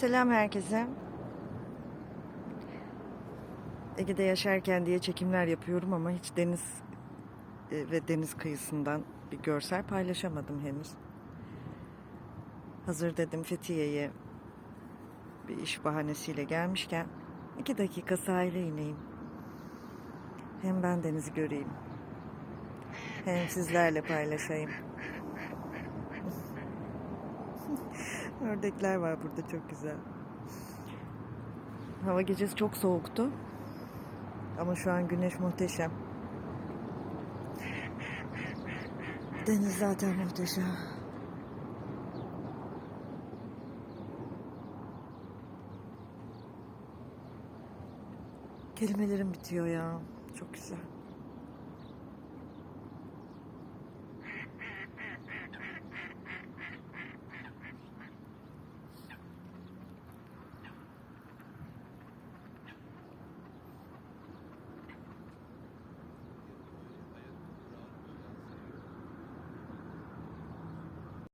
Selam herkese. Ege'de yaşarken diye çekimler yapıyorum ama hiç deniz e, ve deniz kıyısından bir görsel paylaşamadım henüz. Hazır dedim Fethiye'ye bir iş bahanesiyle gelmişken iki dakika sahile ineyim. Hem ben denizi göreyim. Hem sizlerle paylaşayım. Ördekler var burada çok güzel. Hava gecesi çok soğuktu. Ama şu an güneş muhteşem. Deniz zaten muhteşem. Kelimelerim bitiyor ya. Çok güzel.